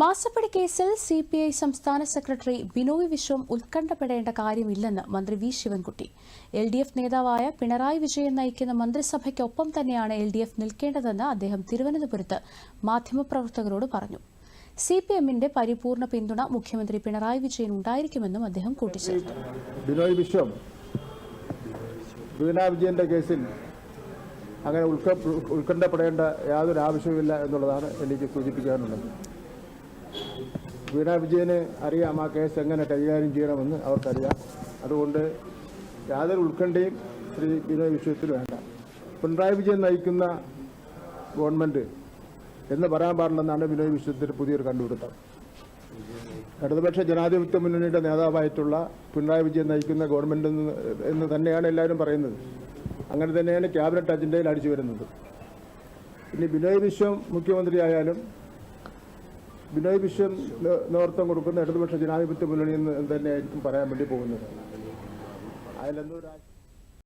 മാസപ്പടി കേസിൽ C P I സംസ്ഥാന സെക്രട്ടറി ബിനോയ് വിശ്വം ഉത്കണ്ഠപ്പെടേണ്ട കാര്യമില്ലെന്ന് മന്ത്രി V Sivankutty. L D F നേതാവായ പിണറായി വിജയൻ നയിക്കുന്ന മന്ത്രിസഭയ്ക്കൊപ്പം തന്നെയാണ് എൽ ഡി എഫ് നിൽക്കേണ്ടതെന്ന് അദ്ദേഹം തിരുവനന്തപുരത്ത് മാധ്യമപ്രവർത്തകരോട് പറഞ്ഞു. സി പി എമ്മിന്റെ പരിപൂർണ പിന്തുണ മുഖ്യമന്ത്രി പിണറായി വിജയൻ ഉണ്ടായിരിക്കുമെന്നും അദ്ദേഹം കൂട്ടിച്ചേർത്തു. ബിനോയ് വിശ്വം വീണ വിജയന്റെ കേസിൽ അങ്ങനെ ഉത്ക ഉത്കണ്ഠപ്പെടേണ്ട യാതൊരു ആവശ്യവുമില്ല എന്നുള്ളതാണ് എനിക്ക് സൂചിപ്പിക്കാനുള്ളത്. വീണ വിജയന് അറിയാം ആ കേസ് എങ്ങനെ കൈകാര്യം ചെയ്യണമെന്ന് അവർക്കറിയാം. അതുകൊണ്ട് യാതൊരു ഉത്കണ്ഠയും ശ്രീ ബിനോയ് വിഷയത്തിൽ വേണ്ട. പിണറായി വിജയൻ നയിക്കുന്ന ഗവൺമെന്റ് എന്ന് പറയാൻ പാടില്ലെന്നാണ് ബിനോയ് വിഷയത്തിൽ പുതിയൊരു കണ്ടുപിടുത്തം. ഇടതുപക്ഷ ജനാധിപത്യ മുന്നണിയുടെ നേതാവായിട്ടുള്ള പിണറായി വിജയൻ നയിക്കുന്ന ഗവൺമെന്റ് എന്ന് തന്നെയാണ് എല്ലാവരും പറയുന്നത്. അങ്ങനെ തന്നെയാണ് ക്യാബിനറ്റ് അജണ്ടയിൽ അടിച്ചു വരുന്നത്. ഇനി ബിനോയ് വിശ്വം മുഖ്യമന്ത്രിയായാലും ബിനോയ് വിശ്വം നേ- നേതൃത്വം കൊടുക്കുന്ന ഇടതുപക്ഷ ജനാധിപത്യ മുന്നണി എന്ന് തന്നെയായിരിക്കും പറയാൻ വേണ്ടി പോകുന്നത്. അതിലെന്തോ